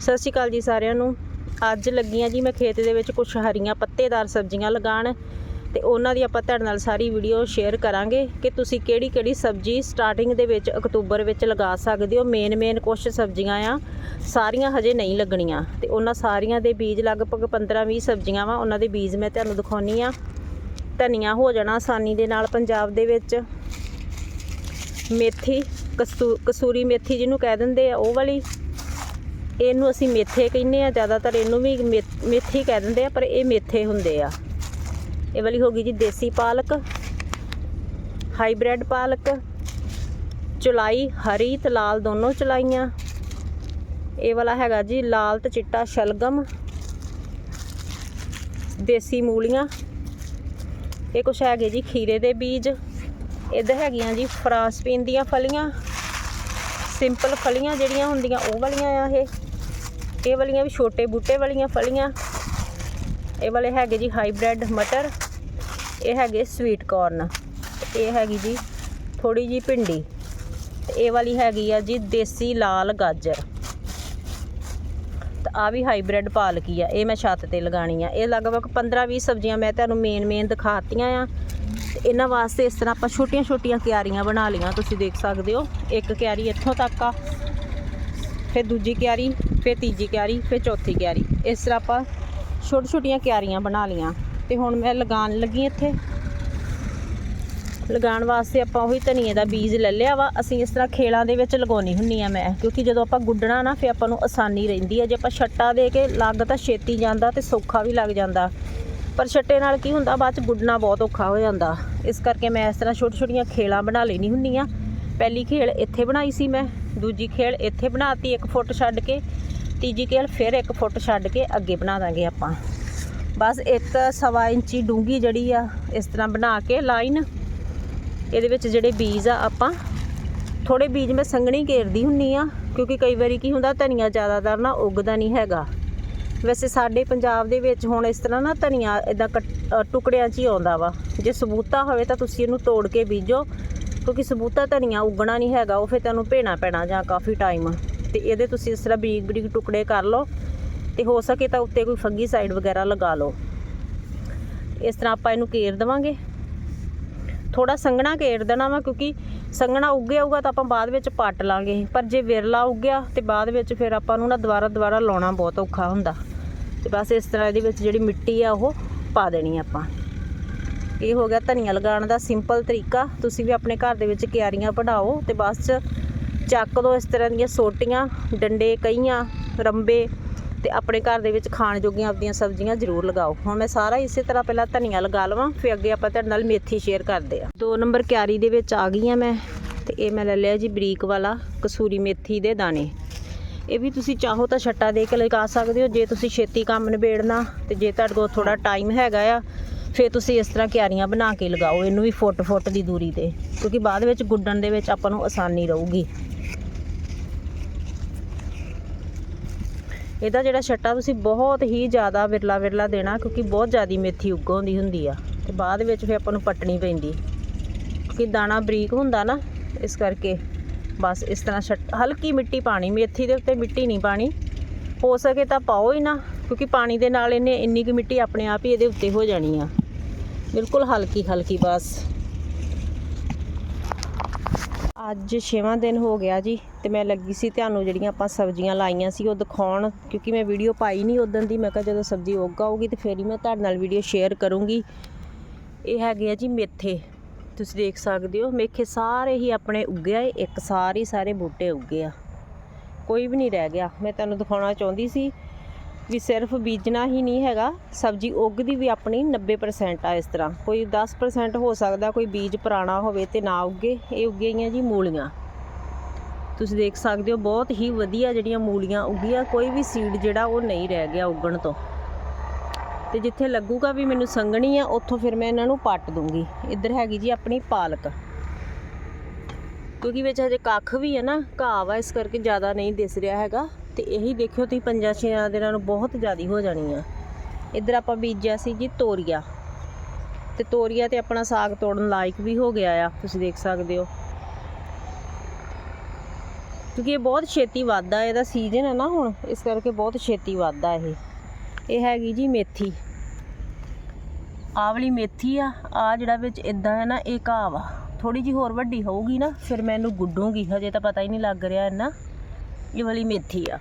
ਸਤਿ ਸ਼੍ਰੀ ਅਕਾਲ ਜੀ ਸਾਰਿਆਂ ਨੂੰ। ਅੱਜ ਲੱਗੀਆਂ ਜੀ ਮੈਂ ਖੇਤ ਦੇ ਵਿੱਚ ਕੁਝ ਹਰੀਆਂ ਪੱਤੇਦਾਰ ਸਬਜ਼ੀਆਂ ਲਗਾਉਣ ਤੇ ਉਹਨਾਂ ਦੀ ਆਪਾਂ ਤੁਹਾਡੇ ਨਾਲ ਸਾਰੀ ਵੀਡੀਓ ਸ਼ੇਅਰ ਕਰਾਂਗੇ ਕਿ ਤੁਸੀਂ ਕਿਹੜੀ ਕਿਹੜੀ ਸਬਜ਼ੀ ਸਟਾਰਟਿੰਗ ਦੇ ਵਿੱਚ ਅਕਤੂਬਰ ਵਿੱਚ ਲਗਾ ਸਕਦੇ ਹੋ। ਮੇਨ ਮੇਨ ਕੁਝ ਸਬਜ਼ੀਆਂ ਆ, ਸਾਰੀਆਂ ਹਜੇ ਨਹੀਂ ਲੱਗਣੀਆਂ ਤੇ ਉਹਨਾਂ ਸਾਰੀਆਂ ਦੇ ਬੀਜ ਲਗਭਗ 15-20 ਸਬਜ਼ੀਆਂ ਵਾ, ਉਹਨਾਂ ਦੇ ਬੀਜ ਮੈਂ ਤੁਹਾਨੂੰ ਦਿਖਾਉਣੀ ਆ। ਧਨੀਆ ਹੋ ਜਾਣਾ ਆਸਾਨੀ ਦੇ ਨਾਲ ਪੰਜਾਬ ਦੇ ਵਿੱਚ। ਮੇਥੀ, ਕਸੂ, ਕਸੂਰੀ ਮੇਥੀ ਜਿਹਨੂੰ ਕਹਿ ਦਿੰਦੇ ਆ, ਉਹ ਵਾਲੀ। ਇਹਨੂੰ ਅਸੀਂ ਮੇਥੇ ਕਹਿੰਦੇ ਆ, ਜ਼ਿਆਦਾਤਰ ਇਹਨੂੰ ਵੀ ਮੇ- ਮੇਥੀ ਕਹਿ ਦਿੰਦੇ ਆ, ਪਰ ਇਹ ਮੇਥੇ ਹੁੰਦੇ ਆ। ਇਹ ਵਾਲੀ ਹੋ ਗਈ ਜੀ ਦੇਸੀ ਪਾਲਕ, ਹਾਈਬ੍ਰਿਡ ਪਾਲਕ, ਚੁਲਾਈ, ਹਰੀ ਤੇ ਲਾਲ ਦੋਨੋਂ ਚੁਲਾਈਆਂ। ਇਹ ਵਾਲਾ ਹੈਗਾ ਜੀ ਲਾਲ ਤੇ ਚਿੱਟਾ ਸ਼ਲਗਮ, ਦੇਸੀ ਮੂਲੀਆਂ। ਇਹ ਕੁਛ ਹੈਗੇ ਜੀ ਖੀਰੇ ਦੇ ਬੀਜ। ਇੱਧਰ ਹੈਗੀਆਂ ਜੀ ਫਰਾਂਸਪੀਨ ਦੀਆਂ ਫਲੀਆਂ, ਸਿੰਪਲ ਫਲੀਆਂ ਜਿਹੜੀਆਂ ਹੁੰਦੀਆਂ ਉਹ ਵਾਲੀਆਂ ਆ ਇਹ। ਇਹ ਵਾਲੀਆਂ ਵੀ ਛੋਟੇ ਬੂਟੇ ਵਾਲੀਆਂ ਫਲੀਆਂ। ਇਹ ਵਾਲੇ ਹੈਗੇ ਜੀ ਹਾਈਬ੍ਰਿਡ ਮਟਰ। ਇਹ ਹੈਗੇ ਸਵੀਟ ਕਾਰਨ ਇਹ ਹੈਗੀ ਜੀ ਥੋੜੀ ਜੀ ਭਿੰਡੀ। ਤੇ ਇਹ ਵਾਲੀ ਹੈਗੀ ਆ ਜੀ ਦੇਸੀ ਲਾਲ ਗਾਜਰ। ਤੇ ਆ ਵੀ ਹਾਈਬ੍ਰਿਡ ਪਾਲਕੀ ਆ, ਇਹ ਮੈਂ ਛੱਤ ਤੇ ਲਗਾਣੀ ਆ। ਇਹ ਲਗਭਗ 15-20 ਸਬਜ਼ੀਆਂ ਮੈਂ ਤੁਹਾਨੂੰ ਮੇਨ ਮੇਨ ਦਿਖਾਤੀਆਂ ਆ। ਤੇ ਇਹਨਾਂ ਵਾਸਤੇ ਇਸ ਤਰ੍ਹਾਂ ਆਪਾਂ ਛੋਟੀਆਂ ਛੋਟੀਆਂ ਕਿਆਰੀਆਂ ਬਣਾ ਲਈਆਂ, ਤੁਸੀਂ ਦੇਖ ਸਕਦੇ ਹੋ। ਇੱਕ ਕਿਆਰੀ ਇੱਥੋਂ ਤੱਕ ਆ, ਫਿਰ ਦੂਜੀ ਕਿਆਰੀ ਫਿਰ ਤੀਜੀ ਕਿਆਰੀ, ਫਿਰ ਚੌਥੀ ਕਿਆਰੀ। ਇਸ ਤਰ੍ਹਾਂ ਆਪਾਂ ਛੋਟੀ ਛੋਟੀਆਂ ਕਿਆਰੀਆਂ ਬਣਾ ਲਈਆਂ। ਤੇ ਹੁਣ ਮੈਂ ਲਗਾਉਣ ਲੱਗੀ ਇੱਥੇ। ਲਗਾਉਣ ਵਾਸਤੇ ਆਪਾਂ ਉਹੀ ਧਨੀਏ ਦਾ ਬੀਜ ਲੈ ਲਿਆ ਵਾ। ਅਸੀਂ ਇਸ ਤਰ੍ਹਾਂ ਖੇਲਾਂ ਦੇ ਵਿੱਚ ਲਗਾਉਣੀ ਹੁੰਨੀ ਆ ਮੈਂ, ਕਿਉਂਕਿ ਜਦੋਂ ਆਪਾਂ ਗੁੱਡਣਾ ਨਾ, ਫਿਰ ਆਪਾਂ ਨੂੰ ਆਸਾਨੀ ਰਹਿੰਦੀ ਆ ਜੇ ਆਪਾਂ ਛੱਟਾ ਦੇ ਕੇ ਲੱਗ ਤਾਂ ਛੇਤੀ ਜਾਂਦਾ ਤੇ ਸੌਖਾ ਵੀ ਲੱਗ ਜਾਂਦਾ। ਪਰ ਛੱਟੇ ਨਾਲ ਕੀ ਹੁੰਦਾ, ਬਾਅਦ ਚ ਗੁੱਡਣਾ ਬਹੁਤ ਔਖਾ ਹੋ ਜਾਂਦਾ। ਇਸ ਕਰਕੇ ਮੈਂ ਇਸ ਤਰ੍ਹਾਂ ਛੋਟੀ ਛੋਟੀਆਂ ਖੇਲਾਂ ਬਣਾ ਲੈਣੀ ਹੁੰਨੀ ਆ ਪਹਿਲੀ ਖੇਲ ਇੱਥੇ ਬਣਾਈ ਸੀ ਮੈਂ, ਦੂਜੀ ਖੇਲ ਇੱਥੇ ਬਣਾਤੀ 1 ਫੁੱਟ ਛੱਡ ਕੇ। ਤੀਜੀ ਖੇਲ ਫਿਰ 1 ਫੁੱਟ ਛੱਡ ਕੇ ਅੱਗੇ ਬਣਾ ਦਾਂਗੇ ਆਪਾਂ। ਬਸ ਇੱਕ ਸਵਾ ਇੰਚੀ ਡੂੰਗੀ ਜਿਹੜੀ ਆ, ਇਸ ਤਰ੍ਹਾਂ ਬਣਾ ਕੇ ਲਾਈਨ। ਇਹਦੇ ਵਿੱਚ ਜਿਹੜੇ ਬੀਜ ਆ, ਆਪਾਂ ਥੋੜੇ ਬੀਜ ਮੈਂ ਸੰਘਣੀ ਘੇਰਦੀ ਹੁੰਨੀ ਆ, ਕਿਉਂਕਿ ਕਈ ਵਾਰੀ ਕੀ ਹੁੰਦਾ, ਧਨੀਆ ਜ਼ਿਆਦਾਤਰ ਨਾ ਉੱਗਦਾ ਨਹੀਂ ਹੈਗਾ। ਵੈਸੇ ਸਾਡੇ ਪੰਜਾਬ ਦੇ ਵਿੱਚ ਹੁਣ ਇਸ ਤਰ੍ਹਾਂ ਨਾ ਧਨੀਆ ਇਦਾਂ ਟੁਕੜਿਆਂ 'ਚ ਹੀ ਆਉਂਦਾ ਵਾ। ਜੇ ਸਬੂਤਾ ਹੋਵੇ ਤਾਂ ਤੁਸੀਂ ਇਹਨੂੰ ਤੋੜ ਕੇ ਬੀਜੋ, ਕਿਉਂਕਿ ਸਬੂਤਾ ਧਨੀਆ ਉੱਗਣਾ ਨਹੀਂ ਹੈਗਾ, ਉਹ ਫਿਰ ਤੁਹਾਨੂੰ ਭੇਣਾ ਪੈਣਾ ਜਾਂ ਕਾਫੀ ਟਾਈਮ ਤੇ ਇਹਦੇ ਤੁਸੀਂ ਇਸ ਤਰ੍ਹਾਂ ਬਰੀਕ ਬਰੀਕ ਟੁਕੜੇ ਕਰ ਲਓ ਤੇ ਹੋ ਸਕੇ ਤਾਂ ਉੱਤੇ ਕੋਈ ਫੰਗੀ ਸਾਈਡ ਵਗੈਰਾ ਲਗਾ ਲਓ। ਇਸ ਤਰ੍ਹਾਂ ਆਪਾਂ ਇਹਨੂੰ ਘੇਰ ਦੇਵਾਂਗੇ। ਥੋੜਾ ਸੰਘਣਾ ਘੇਰ ਦੇਣਾ ਵਾ ਕਿਉਂਕਿ ਸੰਘਣਾ ਉੱਗਿਆ ਹੋਊਗਾ ਤਾਂ ਆਪਾਂ ਬਾਅਦ ਵਿੱਚ ਪੱਟ ਲਾਂਗੇ। ਪਰ ਜੇ ਵਿਰਲਾ ਉੱਗਿਆ ਤੇ ਬਾਅਦ ਵਿੱਚ ਫਿਰ ਆਪਾਂ ਨੂੰ ਨਾ ਦੁਬਾਰਾ ਦੁਬਾਰਾ ਲਾਉਣਾ ਬਹੁਤ ਔਖਾ ਹੁੰਦਾ। ਤੇ ਬਸ ਇਸ ਤਰ੍ਹਾਂ ਇਹਦੇ ਵਿੱਚ ਜਿਹੜੀ ਮਿੱਟੀ ਆ ਉਹ ਪਾ ਦੇਣੀ ਆਪਾਂ। ਇਹ ਹੋ ਗਿਆ ਧਨੀਆ ਲਗਾਉਣ ਦਾ ਸਿੰਪਲ ਤਰੀਕਾ। ਤੁਸੀਂ ਵੀ ਆਪਣੇ ਘਰ ਦੇ ਵਿੱਚ ਕਿਆਰੀਆਂ ਬਣਾਓ ਤੇ ਬਸ ਚੱਕ ਦੋ ਇਸ ਤਰ੍ਹਾਂ ਦੀਆਂ ਸੋਟੀਆਂ, ਡੰਡੇ ਕਈਆਂ ਰੰਬੇ ਤੇ ਆਪਣੇ ਘਰ ਦੇ ਵਿੱਚ ਖਾਣ ਜੋਗੀਆਂ ਆਪਦੀਆਂ ਸਬਜ਼ੀਆਂ ਜ਼ਰੂਰ ਲਗਾਓ। ਹੁਣ ਮੈਂ ਸਾਰਾ ਇਸੇ ਤਰ੍ਹਾਂ ਪਹਿਲਾਂ ਧਨੀਆ ਲਗਾ ਲਵਾਂ, ਫਿਰ ਅੱਗੇ ਆਪਾਂ ਤੁਹਾਡੇ ਨਾਲ ਮੇਥੀ ਸ਼ੇਅਰ ਕਰਦੇ ਆ ਦੋ ਨੰਬਰ ਕਿਆਰੀ ਦੇ ਵਿੱਚ ਆ ਗਈ ਆ ਮੈਂ ਤੇ ਇਹ ਮੈਂ ਲੈ ਲਿਆ ਜੀ ਬਰੀਕ ਵਾਲਾ ਕਸੂਰੀ ਮੇਥੀ ਦੇ ਦਾਣੇ। ਇਹ ਵੀ ਤੁਸੀਂ ਚਾਹੋ ਤਾਂ ਛੱਟਾ ਦੇ ਕੇ ਲਗਾ ਸਕਦੇ ਹੋ, ਜੇ ਤੁਸੀਂ ਛੇਤੀ ਕੰਮ ਨਿਬੇੜਨਾ ਤੇ ਜੇ ਤੁਹਾਡੇ ਕੋਲ ਥੋੜਾ ਟਾਈਮ ਹੈਗਾ ਆ ਫਿਰ ਤੁਸੀਂ ਇਸ ਤਰ੍ਹਾਂ ਕਿਆਰੀਆਂ ਬਣਾ ਕੇ ਲਗਾਓ, ਇਹਨੂੰ ਵੀ ਫੁੱਟ ਫੁੱਟ ਦੀ ਦੂਰੀ ਤੇ, ਕਿਉਂਕਿ ਬਾਅਦ ਵਿੱਚ ਗੁੱਡਣ ਦੇ ਵਿੱਚ ਆਪਾਂ ਨੂੰ ਆਸਾਨੀ ਰਹੂਗੀ। ਇਹਦਾ ਜਿਹੜਾ ਛੱਟਾ ਤੁਸੀਂ ਬਹੁਤ ਹੀ ਜ਼ਿਆਦਾ ਵਿਰਲਾ ਵਿਰਲਾ ਦੇਣਾ, ਕਿਉਂਕਿ ਬਹੁਤ ਜ਼ਿਆਦੀ ਮੇਥੀ ਉੱਗਾਉਂਦੀ ਹੁੰਦੀ ਆ, ਤੇ ਬਾਅਦ ਵਿੱਚ ਫਿਰ ਆਪਾਂ ਨੂੰ ਪੱਟਣੀ ਪੈਂਦੀ। ਕਿ ਦਾਣਾ ਬਰੀਕ ਹੁੰਦਾ ਨਾ, ਇਸ ਕਰਕੇ ਬਸ ਇਸ ਤਰ੍ਹਾਂ ਛੱਟ, ਹਲਕੀ ਮਿੱਟੀ ਪਾਣੀ ਮੇਥੀ ਦੇ ਉੱਤੇ ਮਿੱਟੀ ਨਹੀਂ ਪਾਣੀ ਹੋ ਸਕੇ ਤਾਂ ਪਾਓ ਹੀ ਨਾ, ਕਿਉਂਕਿ ਪਾਣੀ ਦੇ ਨਾਲ ਇਹਨੇ ਇੰਨੀ ਕੁ ਮਿੱਟੀ ਆਪਣੇ ਆਪ ਹੀ ਇਹਦੇ ਉੱਤੇ ਹੋ ਜਾਣੀ ਆ। ਬਿਲਕੁਲ ਹਲਕੀ ਹਲਕੀ ਬਸ। ਅੱਜ 6ਵਾਂ ਦਿਨ ਹੋ ਗਿਆ ਜੀ ਤੇ ਮੈਂ ਲੱਗੀ ਸੀ ਤੁਹਾਨੂੰ ਜਿਹੜੀਆਂ ਆਪਾਂ ਸਬਜ਼ੀਆਂ ਲਾਈਆਂ ਸੀ ਉਹ ਦਿਖਾਉਣ ਕਿਉਂਕਿ ਮੈਂ ਵੀਡੀਓ ਪਾਈ ਨਹੀਂ ਉਦੋਂ ਦੀ। ਮੈਂ ਕਿਹਾ ਜਦੋਂ ਸਬਜ਼ੀ ਉੱਗ ਆਊਗੀ ਤੇ ਫੇਰ ਹੀ ਮੈਂ ਤੁਹਾਡੇ ਨਾਲ ਵੀਡੀਓ ਸ਼ੇਅਰ ਕਰੂੰਗੀ। ਇਹ ਹੈਗੇ ਆ ਜੀ ਮੇਥੇ। ਤੁਸੀਂ ਦੇਖ ਸਕਦੇ ਹੋ, ਮੇਥੇ ਸਾਰੇ ਹੀ ਆਪਣੇ ਉੱਗੇ ਆ, ਇੱਕ ਸਾਰੇ ਸਾਰੇ ਬੂਟੇ ਉੱਗੇ ਆ। ਕੋਈ ਵੀ ਨਹੀਂ ਰਹਿ ਗਿਆ। ਮੈਂ ਤੁਹਾਨੂੰ ਦਿਖਾਉਣਾ ਚਾਹੁੰਦੀ ਸੀ ਵੀ ਸਿਰਫ ਬੀਜਣਾ ਹੀ ਨਹੀਂ ਹੈਗਾ, ਸਬਜ਼ੀ ਉੱਗਦੀ ਵੀ ਆਪਣੀ 90% ਆ ਇਸ ਤਰ੍ਹਾਂ। ਕੋਈ 10% ਹੋ ਸਕਦਾ, ਕੋਈ ਬੀਜ ਪੁਰਾਣਾ ਹੋਵੇ ਤੇ ਨਾ ਉੱਗੇ, ਇਹ ਉੱਗੀਆਂ ਜੀ ਮੂਲੀਆਂ। ਤੁਸੀਂ ਦੇਖ ਸਕਦੇ ਹੋ, ਬਹੁਤ ਹੀ ਵਧੀਆ ਜਿਹੜੀਆਂ ਮੂਲੀਆਂ ਉੱਗੀਆਂ, ਕੋਈ ਵੀ ਸੀਡ ਜਿਹੜਾ ਉਹ ਨਹੀਂ ਰਹਿ ਗਿਆ ਉੱਗਣ ਤੋਂ। ਤੇ ਜਿੱਥੇ ਲੱਗੂਗਾ ਵੀ ਮੈਨੂੰ ਸੰਗਣੀ ਆ, ਉੱਥੋਂ ਫਿਰ ਮੈਂ ਇਹਨਾਂ ਨੂੰ ਪੱਟ ਦੂੰਗੀ। ਇੱਧਰ ਹੈਗੀ ਜੀ ਆਪਣੀ ਪਾਲਕ। ਕਿਉਂਕਿ ਵਿੱਚ ਹਜੇ ਕੱਖ ਵੀ ਹੈ ਨਾ, ਘਾਹ ਵਾ, ਇਸ ਕਰਕੇ ਜ਼ਿਆਦਾ ਨਹੀਂ ਦਿਸ ਰਿਹਾ ਹੈਗਾ। ਤੇ ਇਹੀ ਦੇਖਿਓ ਤੁਸੀਂ ਪੰਜਾਂ ਛੇਆਂ ਦਿਨਾਂ ਨੂੰ ਬਹੁਤ ਜ਼ਿਆਦੀ ਹੋ ਜਾਣੀ ਆ। ਇੱਧਰ ਆਪਾਂ ਬੀਜਿਆ ਸੀ ਜੀ ਤੋਰੀਆ। ਤੇ ਤੋਰੀਆ ਤੇ ਆਪਣਾ ਸਾਗ ਤੋੜਨ ਲਾਇਕ ਵੀ ਹੋ ਗਿਆ ਆ, ਤੁਸੀਂ ਦੇਖ ਸਕਦੇ ਹੋ। ਕਿਉਂਕਿ ਇਹ ਬਹੁਤ ਛੇਤੀ ਵੱਧਦਾ, ਇਹਦਾ ਸੀਜ਼ਨ ਹੈ ਨਾ ਹੁਣ, ਇਸ ਕਰਕੇ ਬਹੁਤ ਛੇਤੀ ਵੱਧਦਾ ਇਹ। ਇਹ ਹੈਗੀ ਜੀ ਮੇਥੀ। ਆਹ ਵਾਲੀ ਮੇਥੀ ਆ ਆ ਜਿਹੜਾ ਵਿੱਚ ਇਦਾਂ ਹੈ ਨਾ, ਇਹ ਘਾਹ ਵਾ। ਥੋੜੀ ਜੀ ਹੋਰ ਵੱਡੀ ਹੋਊਗੀ ਨਾ, ਫਿਰ ਮੈਂ ਇਹਨੂੰ ਗੁੱਡੂਗੀ, ਹਜੇ ਤਾਂ ਪਤਾ ਹੀ ਨਹੀਂ ਲੱਗ ਰਿਹਾ ਇੰਨਾ। ਇਹ ਵਾਲੀ ਮੇਥੀ ਆ।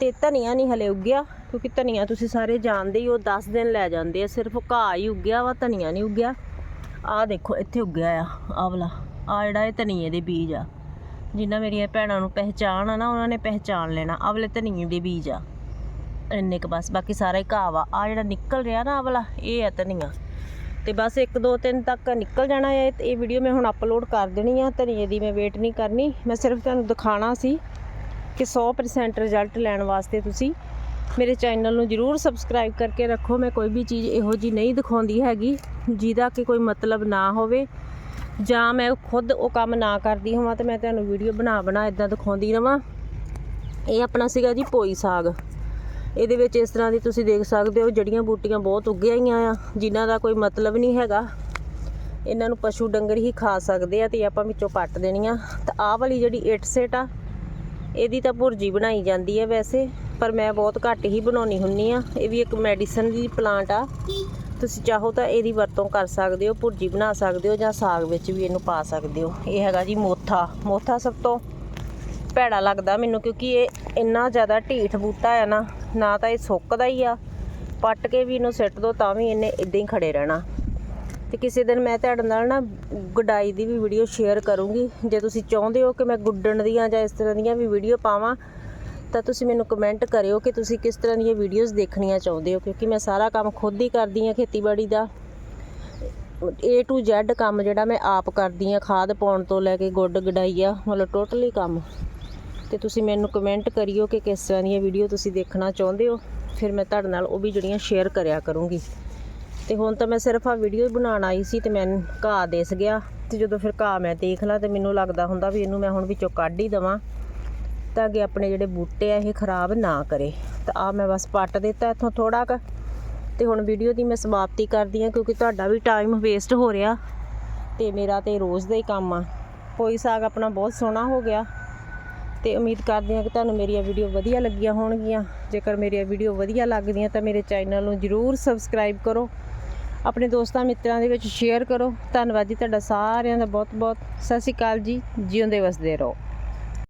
ਤੇ ਧਨੀਆ ਨਹੀਂ ਹਲੇ ਉੱਗਿਆ, ਕਿਉਂਕਿ ਧਨੀਆ ਤੁਸੀਂ ਸਾਰੇ ਜਾਣਦੇ ਹੀ ਉਹ 10 ਦਿਨ ਲੈ ਜਾਂਦੇ ਆ, ਸਿਰਫ ਘਾਹ ਹੀ ਉੱਗਿਆ ਵਾ, ਧਨੀਆ ਨਹੀਂ ਉੱਗਿਆ। ਆਹ ਦੇਖੋ, ਇੱਥੇ ਉੱਗਿਆ ਆ, ਆਹ ਵਾਲਾ ਆ ਜਿਹੜਾ ਇਹ ਧਨੀਏ ਦੇ ਬੀਜ ਆ। ਜਿਨ੍ਹਾਂ ਮੇਰੀਆਂ ਭੈਣਾਂ ਨੂੰ ਪਹਿਚਾਣ ਆ ਨਾ, ਉਹਨਾਂ ਨੇ ਪਹਿਚਾਣ ਲੈਣਾ, ਆਹ ਵਾਲੇ ਧਨੀਏ ਦੇ ਬੀਜ ਆ। ਇੰਨੇ ਕ ਬਸ, ਬਾਕੀ ਸਾਰਾ ਹੀ ਘਾਹ ਵਾ। ਆ ਜਿਹੜਾ ਨਿਕਲ ਰਿਹਾ ਨਾ, ਆਹ ਵਾਲਾ, ਇਹ ਆ ਧਨੀਆ। ਤੇ ਬਸ 1 2 3 ਤੱਕ ਨਿਕਲ ਜਾਣਾ ਹੈ ਤੇ ਇਹ ਵੀਡੀਓ ਮੈਂ ਹੁਣ ਅਪਲੋਡ ਕਰ ਦੇਣੀ ਆ, ਧਨੀਏ ਦੀ ਮੈਂ ਵੇਟ ਨਹੀਂ ਕਰਨੀ। ਮੈਂ ਸਿਰਫ ਤੁਹਾਨੂੰ ਦਿਖਾਣਾ ਸੀ। ਕਿ 100% ਰਿਜ਼ਲਟ ਲੈਣ ਵਾਸਤੇ ਤੁਸੀਂ ਮੇਰੇ ਚੈਨਲ ਨੂੰ ਜਰੂਰ ਸਬਸਕ੍ਰਾਈਬ ਕਰਕੇ ਰੱਖੋ। ਮੈਂ ਕੋਈ ਵੀ ਚੀਜ਼ ਇਹੋ ਜੀ ਨਹੀਂ ਦਿਖਾਉਂਦੀ ਹੈਗੀ ਜਿਹਦਾ ਕਿ ਕੋਈ ਮਤਲਬ ਨਾ ਹੋਵੇ ਜਾਂ ਮੈਂ ਖੁਦ ਉਹ ਕੰਮ ਨਾ ਕਰਦੀ ਹੋਵਾਂ ਤੇ ਮੈਂ ਤੁਹਾਨੂੰ ਵੀਡੀਓ ਬਣਾ ਬਣਾ ਇਦਾਂ ਦਿਖਾਉਂਦੀ ਰਵਾਂ। ਇਹ ਆਪਣਾ ਸੀਗਾ ਜੀ ਪੋਈ ਸਾਗ। ਇਹਦੇ ਵਿੱਚ ਇਸ ਤਰ੍ਹਾਂ ਦੀ ਤੁਸੀਂ ਦੇਖ ਸਕਦੇ ਹੋ ਜੜੀਆਂ ਬੂਟੀਆਂ ਬਹੁਤ ਉੱਗੀਆਂ ਹੋਈਆਂ ਆ, ਜਿਨ੍ਹਾਂ ਦਾ ਕੋਈ ਮਤਲਬ ਨਹੀਂ ਹੈਗਾ। ਇਹਨਾਂ ਨੂੰ ਪਸ਼ੂ ਡੰਗਰ ਹੀ ਖਾ ਸਕਦੇ ਆ ਤੇ ਆਪਾਂ ਵਿੱਚੋਂ ਪੱਟ ਦੇਣੀਆਂ। ਤਾਂ ਆਹ ਵਾਲੀ ਜਿਹੜੀ ਇੱਟ ਸੇਟ ਆ ਇਹਦੀ ਤਾਂ ਭੁਰਜੀ ਬਣਾਈ ਜਾਂਦੀ ਹੈ ਵੈਸੇ ਪਰ ਮੈਂ ਬਹੁਤ ਘੱਟ ਹੀ ਬਣਾਉਣੀ ਹੁੰਨੀ ਆ। ਇਹ ਵੀ ਇੱਕ ਮੈਡੀਸਨ ਦੀ ਪਲਾਂਟ ਆ। ਤੁਸੀਂ ਚਾਹੋ ਤਾਂ ਇਹਦੀ ਵਰਤੋਂ ਕਰ ਸਕਦੇ ਹੋ ਭੁਰਜੀ ਬਣਾ ਸਕਦੇ ਹੋ ਜਾਂ ਸਾਗ ਵਿੱਚ ਵੀ ਇਹਨੂੰ ਪਾ ਸਕਦੇ ਹੋ। ਇਹ ਹੈਗਾ ਜੀ ਮੋਥਾ। ਮੋਥਾ ਸਭ ਤੋਂ ਭੈੜਾ ਲੱਗਦਾ ਮੈਨੂੰ ਕਿਉਂਕਿ ਇਹ ਇੰਨਾ ਜ਼ਿਆਦਾ ਢੀਠ ਬੂਟਾ ਹੈ ਨਾ ਨਾ ਤਾਂ ਇਹ ਸੁੱਕਦਾ ਹੀ ਆ। ਪੱਟ ਕੇ ਵੀ ਇਹਨੂੰ ਸਿੱਟ ਦੋ ਤਾਂ ਵੀ ਇਹਨੇ ਇਦਾਂ ਹੀ ਖੜੇ ਰਹਿਣਾ। ਤੇ ਕਿਸੇ ਦਿਨ ਮੈਂ ਤੁਹਾਡੇ ਨਾਲ ਨਾ ਗੁਡਾਈ ਦੀ ਵੀ ਵੀਡੀਓ ਸ਼ੇਅਰ ਕਰੂੰਗੀ। ਜੇ ਤੁਸੀਂ ਚਾਹੁੰਦੇ ਹੋ ਕਿ ਮੈਂ ਗੁੱਡਣ ਦੀਆਂ ਜਾਂ ਇਸ ਤਰ੍ਹਾਂ ਦੀਆਂ ਵੀ ਵੀਡੀਓ ਪਾਵਾਂ, ਤਾਂ ਤੁਸੀਂ ਮੈਨੂੰ ਕਮੈਂਟ ਕਰਿਓ ਕਿ ਤੁਸੀਂ ਕਿਸ ਤਰ੍ਹਾਂ ਦੀਆਂ ਵੀਡੀਓਜ਼ ਦੇਖਣੀਆਂ ਚਾਹੁੰਦੇ ਹੋ, ਕਿਉਂਕਿ ਮੈਂ ਸਾਰਾ ਕੰਮ ਖੁਦ ਹੀ ਕਰਦੀ ਹਾਂ ਖੇਤੀਬਾੜੀ ਦਾ। A to Z ਕੰਮ ਜਿਹੜਾ ਮੈਂ ਆਪ ਕਰਦੀ ਹਾਂ, ਖਾਦ ਪਾਉਣ ਤੋਂ ਲੈ ਕੇ ਗੁੱਡ ਗਡਾਈ ਆ, ਮਤਲਬ ਟੋਟਲੀ ਕੰਮ। ਤੇ ਤੁਸੀਂ ਮੈਨੂੰ ਕਮੈਂਟ ਕਰਿਓ ਕਿ ਕਿਸ ਤਰ੍ਹਾਂ ਦੀਆਂ ਵੀਡੀਓ ਤੁਸੀਂ ਦੇਖਣਾ ਚਾਹੁੰਦੇ ਹੋ, ਫਿਰ ਮੈਂ ਤੁਹਾਡੇ ਨਾਲ ਉਹ ਵੀ ਜਿਹੜੀਆਂ ਸ਼ੇਅਰ ਕਰਿਆ ਕਰੂੰਗੀ। ਤੇ ਹੁਣ ਤਾਂ ਮੈਂ ਸਿਰਫ ਆ ਵੀਡੀਓ ਹੀ ਬਣਾਉਣ ਆਈ ਸੀ ਤੇ ਮੈਨੂੰ ਘਾਹ ਦਿਸ ਗਿਆ ਤੇ ਜਦੋਂ ਫਿਰ ਘਾਹ ਮੈਂ ਦੇਖ ਲਾ ਤੇ ਮੈਨੂੰ ਲੱਗਦਾ ਹੁੰਦਾ ਵੀ ਇਹਨੂੰ ਮੈਂ ਹੁਣ ਵਿੱਚੋਂ ਕੱਢ ਹੀ ਦਵਾਂ ਤਾਂ ਕਿ ਆਪਣੇ ਜਿਹੜੇ ਬੂਟੇ ਆ ਇਹ ਖਰਾਬ ਨਾ ਕਰੇ। ਤਾਂ ਆ ਮੈਂ ਬਸ ਪੱਟ ਦਿੱਤਾ ਇੱਥੋਂ ਥੋੜਾ ਕੁ ਤੇ ਹੁਣ ਵੀਡੀਓ ਦੀ ਮੈਂ ਸਮਾਪਤੀ ਕਰਦੀ ਹਾਂ ਕਿਉਂਕਿ ਤੁਹਾਡਾ ਵੀ ਟਾਈਮ ਵੇਸਟ ਹੋ ਰਿਹਾ ਤੇ ਮੇਰਾ ਤੇ ਰੋਜ਼ ਦਾ ਹੀ ਕੰਮ ਆ। ਕੋਈ ਸਾਗ ਆਪਣਾ ਬਹੁਤ ਸੋਹਣਾ ਹੋ ਗਿਆ ਤੇ ਉਮੀਦ ਕਰਦੇ ਹਾਂ ਕਿ ਤੁਹਾਨੂੰ ਮੇਰੀਆਂ ਵੀਡੀਓ ਵਧੀਆ ਲੱਗੀਆਂ ਹੋਣਗੀਆਂ। ਜੇਕਰ ਮੇਰੀਆਂ ਵੀਡੀਓ ਵਧੀਆ ਲੱਗਦੀਆਂ ਤਾਂ ਮੇਰੇ ਚੈਨਲ ਨੂੰ ਜਰੂਰ ਸਬਸਕ੍ਰਾਈਬ ਕਰੋ ਆਪਣੇ ਦੋਸਤਾਂ ਮਿੱਤਰਾਂ ਦੇ ਵਿੱਚ ਸ਼ੇਅਰ ਕਰੋ। ਧੰਨਵਾਦ ਜੀ ਤੁਹਾਡਾ ਸਾਰਿਆਂ ਦਾ ਬਹੁਤ ਬਹੁਤ ਸਤਿ ਸ਼੍ਰੀ ਅਕਾਲ ਜੀ। ਜਿਉਂਦੇ ਵਸਦੇ ਰਹੋ।